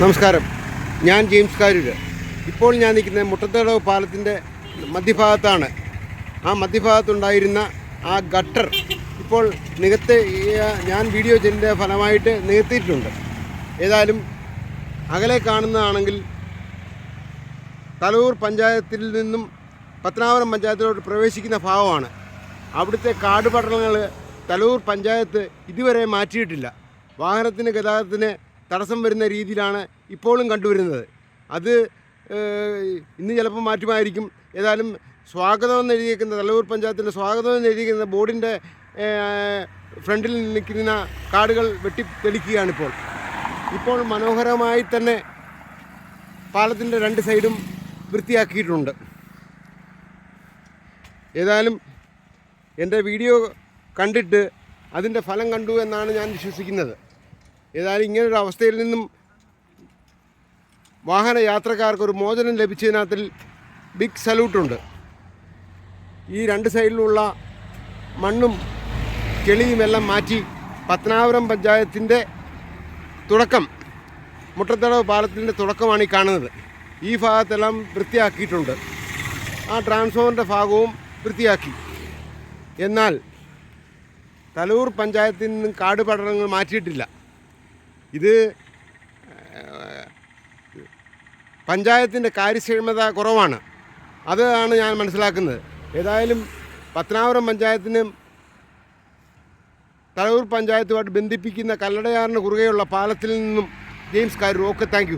നമസ്കാരം. ഞാൻ ജെയിംസ് കാരൂര്. ഇപ്പോൾ ഞാൻ നിൽക്കുന്നത് മുട്ടത്തടവ് പാലത്തിന്റെ മധ്യഭാഗത്താണ്. ആ മധ്യഭാഗത്തുണ്ടായിരുന്ന ആ ഗട്ടർ ഇപ്പോൾ നികത്ത് ഞാൻ വീഡിയോ ചെയ്തതിന്റെ ഫലമായിട്ട് നികത്തിയിട്ടുണ്ട്. ഏതായാലും അകലെ കാണുന്നതാണെങ്കിൽ തലൂർ പഞ്ചായത്തിൽ നിന്നും പത്തനാപുരം പഞ്ചായത്തിലോട്ട് പ്രവേശിക്കുന്ന ഭാഗമാണ്. അവിടുത്തെ കാട് പട്ടണങ്ങൾ തലൂർ പഞ്ചായത്ത് ഇതുവരെ മാറ്റിയിട്ടില്ല. വാഹനത്തിന് ഗതാഗതത്തിന് തടസ്സം വരുന്ന രീതിയിലാണ് ഇപ്പോഴും കണ്ടുവരുന്നത്. അത് ഇന്ന് ചിലപ്പോൾ മാറ്റുമായിരിക്കും. ഏതായാലും സ്വാഗതം എന്ന് എഴുതിയിരിക്കുന്ന തലവൂർ പഞ്ചായത്തിന്റെ സ്വാഗതം എന്ന് എഴുതിയിരിക്കുന്ന ബോർഡിന്റെ ഫ്രണ്ടിൽ നിൽക്കുന്ന കാടുകൾ വെട്ടി തെളിക്കുകയാണിപ്പോൾ ഇപ്പോൾ മനോഹരമായി തന്നെ പാലത്തിന്റെ രണ്ട് സൈഡും വൃത്തിയാക്കിയിട്ടുണ്ട്. ഏതായാലും എന്റെ വീഡിയോ കണ്ടിട്ട് അതിന്റെ ഫലം കണ്ടു എന്നാണ് ഞാൻ വിശ്വസിക്കുന്നത്. ഏതായാലും ഇങ്ങനൊരു അവസ്ഥയിൽ നിന്നും വാഹന യാത്രക്കാർക്ക് ഒരു മോചനം ലഭിച്ചതിനകത്തിൽ ബിഗ് സല്യൂട്ടുണ്ട് ഈ രണ്ട് സൈഡിലുള്ള മണ്ണും ചെളിയുമെല്ലാം മാറ്റി പത്തനാപുരം പഞ്ചായത്തിന്റെ തുടക്കം മുട്ടത്തടവ് പാലത്തിന്റെ തുടക്കമാണ് ഈ കാണുന്നത്. ഈ ഭാഗത്തെല്ലാം വൃത്തിയാക്കിയിട്ടുണ്ട്. ആ ട്രാൻസ്ഫോമറിന്റെ ഭാഗവും വൃത്തിയാക്കി. എന്നാൽ തലൂർ പഞ്ചായത്തിൽ നിന്നും കാട് പഠനങ്ങൾ മാറ്റിയിട്ടില്ല. ഇത് പഞ്ചായത്തിന്റെ കാര്യക്ഷമത കുറവാണ്. അതാണ് ഞാൻ മനസ്സിലാക്കുന്നത്. ഏതായാലും പത്തനാപുരം പഞ്ചായത്തിനും തലവൂർ പഞ്ചായത്തുമായിട്ട് ബന്ധിപ്പിക്കുന്ന കല്ലടയാറിന് കുറുകെയുള്ള പാലത്തിൽ നിന്നും ജെയിംസ് കാരൂർ ഓക്കെ താങ്ക്